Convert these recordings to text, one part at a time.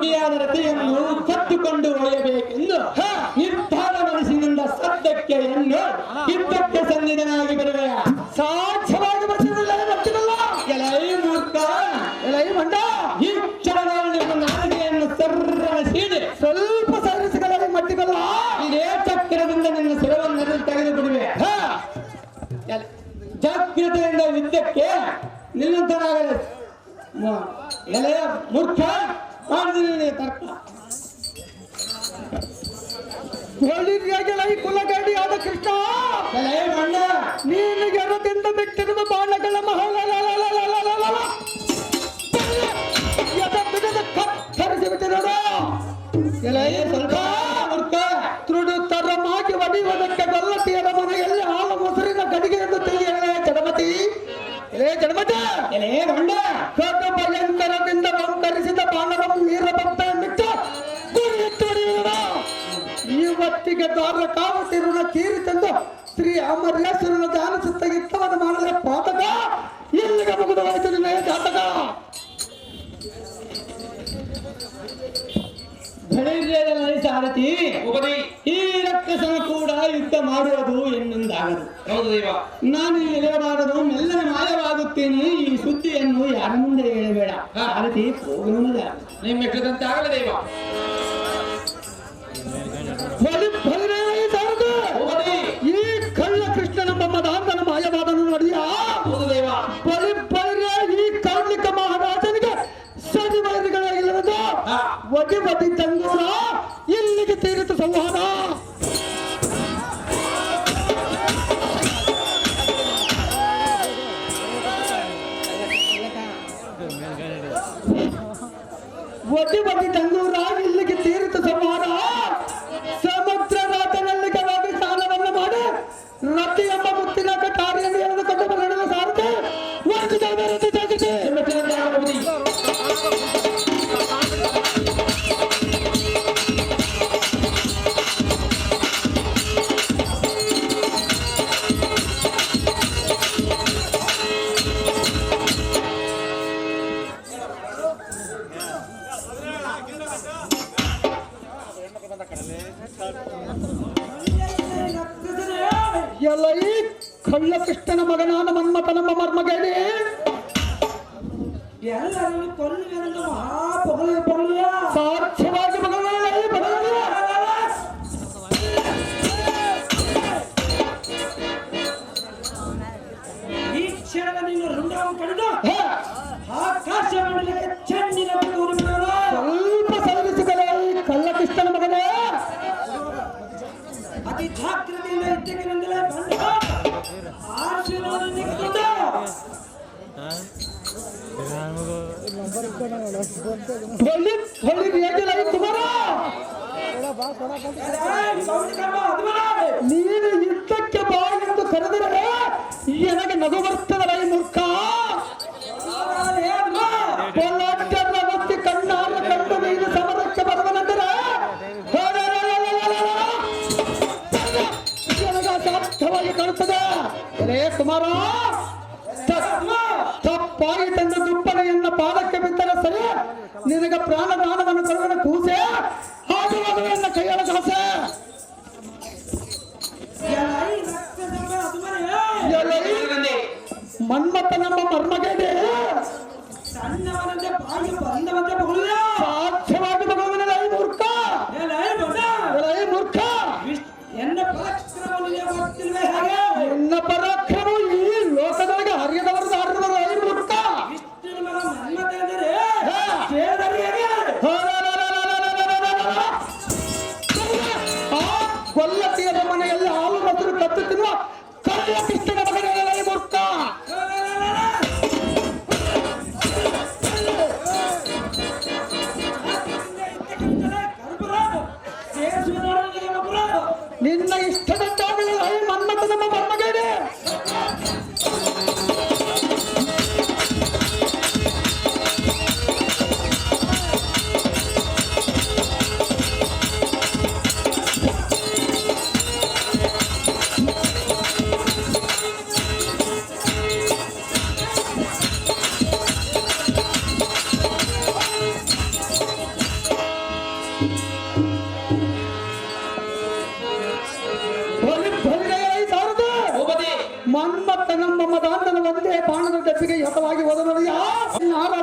ಉದ್ದುಮುಖಿಯಾದ ರಥೆಯನ್ನು ಕತ್ತುಕೊಂಡು ಒಯ್ಯಬೇಕೆಂದು ನಿರ್ಧಾರ ಮನಸ್ಸಿನಿಂದ ಸದ್ಯಕ್ಕೆ ಎಂದು ಯುದ್ಧಕ್ಕೆ ಸನ್ನಿಧನಾಗಿ ಬರುವ ಸಾಧ್ಯವಾಗಿ ಬರ್ತಿರಲ್ಲ ಎಲೈ ಮೂರ್ಖ, ಎಲೈ ಮಂಡ, ಈ ಕ್ಷಣದಲ್ಲಿ ನಿಮ್ಮ ನಾಲಿಗೆಯನ್ನು ಸರ್ರ ಸೀಳಿ ಸ್ವಲ್ಪ ಸರಿಸಿಗಳ ಮಟ್ಟಿಗಲ್ಲ ಇದೇ ಚಕ್ರದಿಂದ ನಿನ್ನ ಶಿರವನ್ನು ತೆಗೆದು ಬಿಡುವೆ ಜಾಗ್ರತೆಯಿಂದ ಯುದ್ಧಕ್ಕೆ ನಿಲ್ಲಂತನಾಗಲಿ ಎಲೆಯ ಮೂರ್ಖ ಮಾಡಿದ್ದೀನಿ ತರ್ಕ. ಹೇಳಿದ್ಯಾಗೆಲೈ ಕುಲಗಾಡಿ ಆದ ಕೃಷ್ಣ. ಎಲೆ ಇವತ್ತಿಗೆ ದ್ವಾರ ಕಾವತಿರುಣ ತೀರಿ ತಂದು ಶ್ರೀ ಅಮರೇಶ್ವರನ ಧ್ಯಾನ ಸುತ್ತ ಇತ್ತವನ ಮಾಡಿದ ಪಾತಕ. ಇಲ್ಲಿಗೆ ಮುಗಿದು ಹೋಯಿತು ನಿನ್ನ ಜಾತಕ ಸಾರಥಿ. ಉಪದಿ ಈ ರಕ್ಕಸನ ಕೂಡ ಯುದ್ಧ ಮಾಡುವುದು ಎನ್ನುವುದಾಗದು ಹೌದು ದೇವ. ನಾನು ಹೇಳಬಾರದು ಇರಬಾರದು ಮೆಲ್ಲನೆ ಮಾಯವಾಗುತ್ತೇನೆ ಈ ಸುದ್ದಿಯನ್ನು ಯಾರ ಮುಂದೆ ಹೇಳಬೇಡ. ಸಾರಥಿ ಹೋಗುವುದಿಲ್ಲ ನಿಮ್ಮ ಮೆಟ್ಟದಂತೆ ಆಗಲ್ಲ ದೈವ. ವದಿ ವದಿ ತಂಗೂರ ಎಲ್ಲ ಈ ಕಳ್ಳ ಕೃಷ್ಣನ ಮಗನಾದ ಮನ್ಮಥನೆಂಬ ಮರ್ಮಗೇಡಿ ಎಲ್ಲರೂ ಕೊಲ್ಲುವೆಂದು ಮಹಾಪೊಗಲು ಪೊಗಲಿಯ. ಸಾಧ್ಯವಾಗಿ ಈ ಕ್ಷಣದ ನೀನು ಋಣವನ್ನು ಕಡಿದು ಆಕಾಶ ಮಂಡಲಕ್ಕೆ ದೂರ ನೀನು ಯುದ್ಧಕ್ಕೆ ಬಾ ಎಂದು ಕರೆದರೆ ನನಗೆ ನಗು ಬರ್ತದಲ್ಲ ಈ ಮೂರ್ಖ? ಕುಮಾರ ತಪ್ಪ- ತಪ್ಪಾಗಿ ತಂದ ದುಪ್ಪನೆಯನ್ನ ಪಾದಕ್ಕೆ ಸರಿ ನಿನಗೆ ಪ್ರಾಣದಾನವನ್ನು ಕೊಡುವನ ಕೂಸೆ. ಹಾಗೂ ಕೈಯಲ್ಲ ಕೈಯೊಳ ಕಾಸೆ ಮನ್ಮತ್ತ ನಮ್ಮ ಮರ್ಮಗೇಡಿ ಸಣ್ಣವನಂತೆ ನಿನ್ನ ಇಷ್ಟದಂತಾಗಲಿ ಈ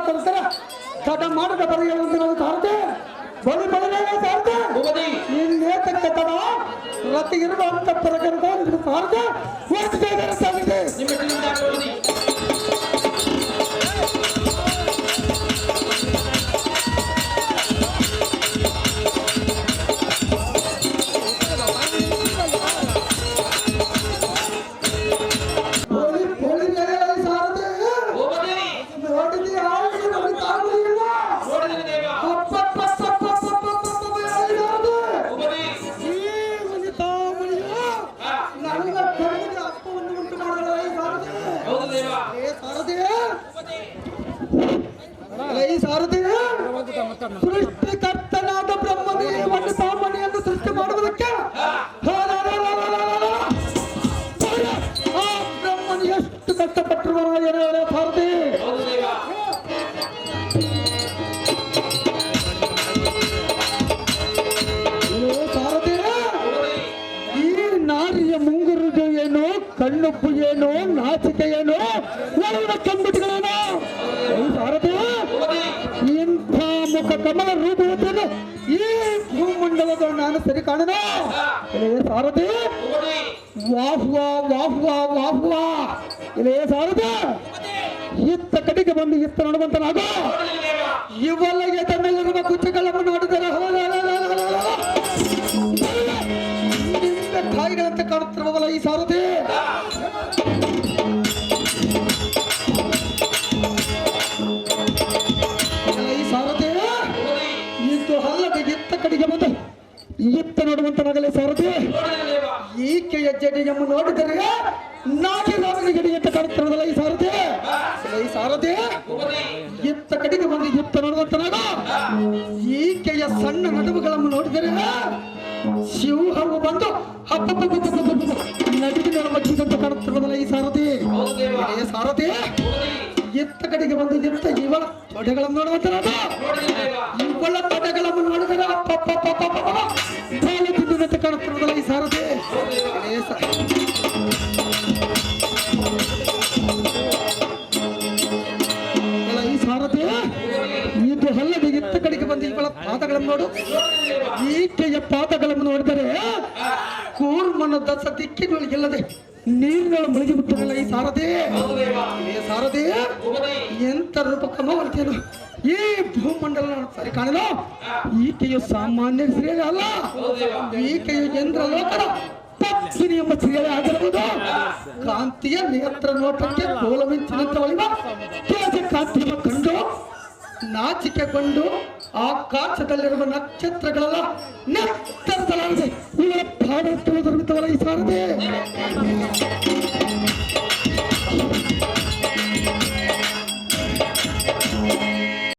ತರಿಸ್ತಾರ ಕಟ ಮಾಡಿದ ಬರೆಯುವಂತ ಬಳಿ ಬಳಿ ಸಾರತೆ ಇಲ್ಲೇ ತಡ ರತಿ ಇರುವಂತ ಪ್ರಕರಣ ಸಾರತೆ ಒಟ್ಟು ಸೃಷ್ಟಿಕರ್ತನಾದ ಬ್ರಹ್ಮದೇವ. ಭೂಮಂಡಲದ ನಾನು ಸರಿ ಕಾಣನ? ಇಲ್ಲೇ ಸಾರದೆ ವಾಹುವ ವಾಹುವ, ವಾಹ್ವ. ಇಲ್ಲೇ ಸಾರಥಿ. ಇತ್ತ ಕಡೆಗೆ ಬಂದು ಇತ್ತ ನೋಡುವಂತನಾಗ ನೋಡಿದನು ದೇವ ಇವಲ್ಲ ಎದ ಮೇಲಿರುವ ಕುಚ್ಚಗಳನ್ನು ನೋಡಿದರೆ ಕಾಯಿಗಳಂತೆ ಕಾಣುತ್ತಿರುವವಲ್ಲ ಈ ಸಾರಥಿ. ನೋಡುವಂತನಾಗಲೇ ಸಾರಥಿ ಈಕೆಯ ಜಡೆಯನ್ನು ನೋಡಿದರೆ ನಾಟಿ ರಾಮನ ಗಡಿ ಅಂತ ಸಾರದೆ ಈ ಸಾರಥಿ ಈ ಸಾರಥಿ ಇತ್ತ ಕಡೆಗೆ ಬಂದು ಇತ್ತ ನೋಡುವಂತನಾಗ ಈಕೆಯ ಸಣ್ಣ ನಡುವುಗಳನ್ನು ನೋಡಿದರೆ ಸಿಂಹವು ಬಂದು ನಡುವಿನ ಮಜ್ಜಿದಂತ ಕಾಣುತ್ತಿರೋದಲ್ಲ ಈ ಸಾರಥಿ ಸಾರಥಿ ಎತ್ತ ಕಡೆಗೆ ಬಂದು ಇತ್ತ ಇವಳ ತೊಡೆಗಳನ್ನು ದೇವ ಇವಳ ತೊಡೆಗಳನ್ನು ನೋಡಿದರೆ ಕೂರ್ಮನ ದಸ ದಿಕ್ಕಿನೊಳಗಿಲ್ಲದೆ ನೀರುಗಳು ಮುಳುಗಿ ಬಿಟ್ಟಿರಲ್ಲ ಈ ಸಾರದೇ? ಸಾರದೇ? ಎಂತ ಕ್ರಮ ಎಂತ ಬರ್ತೇನು ಈ ಭೂಮಂಡಲ ಸರಿ ಕಾಣಲು ಈಕೆಯು ಸಾಮಾನ್ಯ ಸ್ತ್ರೀಯೇ ಅಲ್ಲ. ಈಕೆಯು ಕೇಂದ್ರ ಲೋಕದ ಪತ್ನಿ ಎಂಬ ಸ್ತ್ರೀಯೇ ಆಗಿರಬಹುದು. ಕಾಂತಿಯ ನೇತ್ರ ನೋಟಕ್ಕೆ ಗೋಲಮಿಂಚಿನಂತ ಒಳಿವ. ಕೇಶ ಕಾಂತಿಯ ಕಂಡು ಆಕಾಶದಲ್ಲಿರುವ ನಕ್ಷತ್ರಗಳೆಲ್ಲ ನೆತ್ತರಿಸಲಾರದೆ ಇವರ ಪಾಡ ತಿಳಿದಿರುತ್ತವಲ್ಲ ಈ ಸಾರದೆ